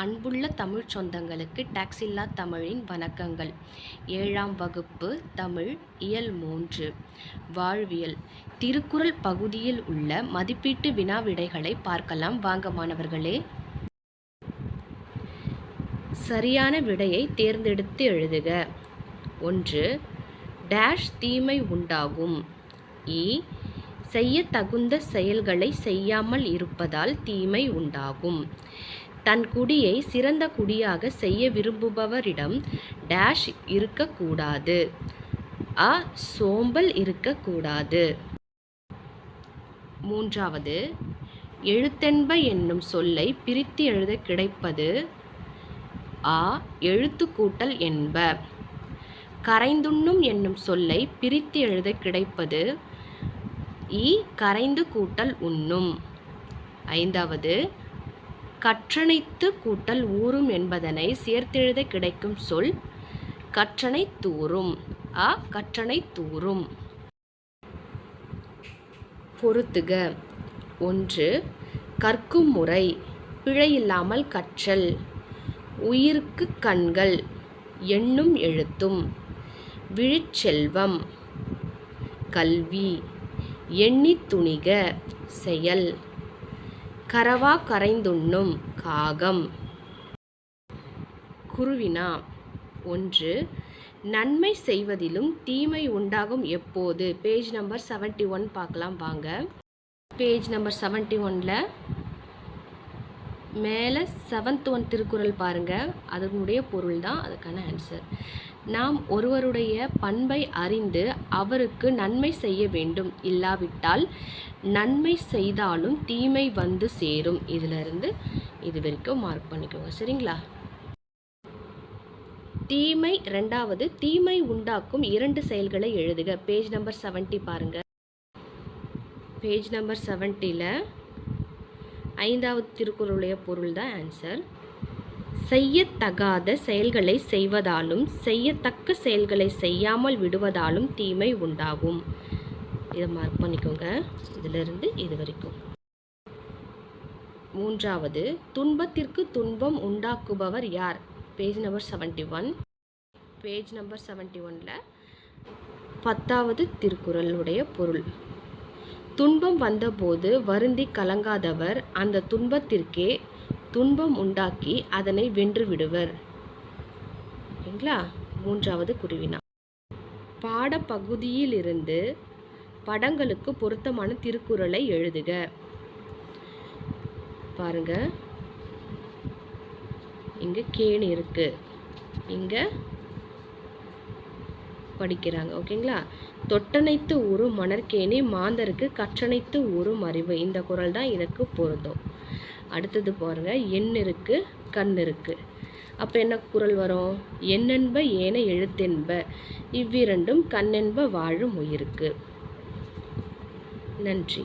அன்புள்ள தமிழ் சொந்தங்களுக்கு டாக்ஸில்லா தமிழின் வணக்கங்கள். ஏழாம் வகுப்பு தமிழ் இயல் மூன்று. வாழ்வியல். திருக்குறள் பகுதியில் உள்ள மதிப்பீட்டு வினா விடைகளை பார்க்கலாம். வாங்க மாணவர்களே. சரியான விடையை தேர்ந்தெடுத்து எழுதுக. ஒன்று டேஷ் தீமை உண்டாகும். இ செய்ய தகுந்த செயல்களை செய்யாமல் இருப்பதால் தீமை உண்டாகும். தன் குடியை சிறந்த குடியாக செய்ய விரும்புபவரிடம் டேஷ் இருக்கக்கூடாது. அ சோம்பல் இருக்கக்கூடாது. மூன்றாவது எழுத்தென்ப என்னும் சொல்லை பிரித்து எழுத கிடைப்பது ஆ எழுத்துக்கூட்டல் என்ப. கரைந்துண்ணும் என்னும் சொல்லை பிரித்து எழுத கிடைப்பது இ கரைந்து கூட்டல் உண்ணும். ஐந்தாவது கற்றணைத்து கூட்டல் ஊறும் என்பதனை சேர்த்தெழுத கிடைக்கும் சொல் கற்றனை தூறும். அ கற்றனை தூறும். பொருத்துக. ஒன்று கற்கும் முறை பிழையில்லாமல் கற்றல். உயிருக்கு கண்கள் எண்ணும் எழுத்தும். விழிச்செல்வம் கல்வி எண்ணி துணிக செயல். கரவா கரைந்துண்ணும் காகம். குருவினா ஒன்று நன்மை செய்வதிலும் தீமை உண்டாகும் எப்போது? பேஜ் நம்பர் செவன்ட்டி ஒன் பார்க்கலாம் வாங்க. பேஜ் நம்பர் செவன்ட்டி ஒனில் மேலே செவன்த் ஒன் திருக்குறள் பாருங்கள் அதனுடைய பொருள் தான் அதுக்கான ஆன்சர் நாம் ஒருவருடைய பண்பை அறிந்து அவருக்கு நன்மை செய்ய வேண்டும். இல்லாவிட்டால் நன்மை செய்தாலும் தீமை வந்து சேரும். இதிலிருந்து இது வரைக்கும் மார்க் பண்ணிக்கோங்க. சரிங்களா? தீமை ரெண்டாவது தீமை உண்டாக்கும் இரண்டு செயல்களை எழுதுக. பேஜ் நம்பர் செவன்ட்டி பாருங்கள் பேஜ் நம்பர் செவன்ட்டியில் ஐந்தாவது திருக்குறளுடைய பொருள் தான் ஆன்சர் செய்யத்தகாத செயல்களை செய்வதாலும் செய்யத்தக்க செயல்களை செய்யாமல் விடுவதாலும் தீமை உண்டாகும். இதை மார்க் பண்ணிக்கோங்க. இதிலிருந்து இது வரைக்கும். மூன்றாவது துன்பத்திற்கு துன்பம் உண்டாக்குபவர் யார்? Page number seventy one page number seventy ஒனில் பத்தாவது திருக்குறளுடைய பொருள். துன்பம் வந்தபோது வருந்தி கலங்காதவர் அந்த துன்பத்திற்கே துன்பம் உண்டாக்கி அதனை வென்று விடுவர் ஓகேங்களா மூன்றாவது குருவினா. பாடப்பகுதியிலிருந்து படங்களுக்கு பொருத்தமான திருக்குறளை எழுதுக. பாருங்க. இங்கே கேணி இருக்கு. இங்கே படிக்கிறாங்க ஓகேங்களா? தொட்டனைத்து ஒரு மணற்கேணி மாந்தருக்கு கற்றனைத்து ஒரு அறிவு இந்த குரல் தான் இதற்கு பொருந்தும். அடுத்தது பாருங்க எண் இருக்கு கண் இருக்கு அப்போ என்ன குரல் வரும்? எண்ணென்ப ஏன எழுத்தென்ப. இவ்விரண்டும் கண்ணென்ப வாழும் உயிருக்கு. நன்றி.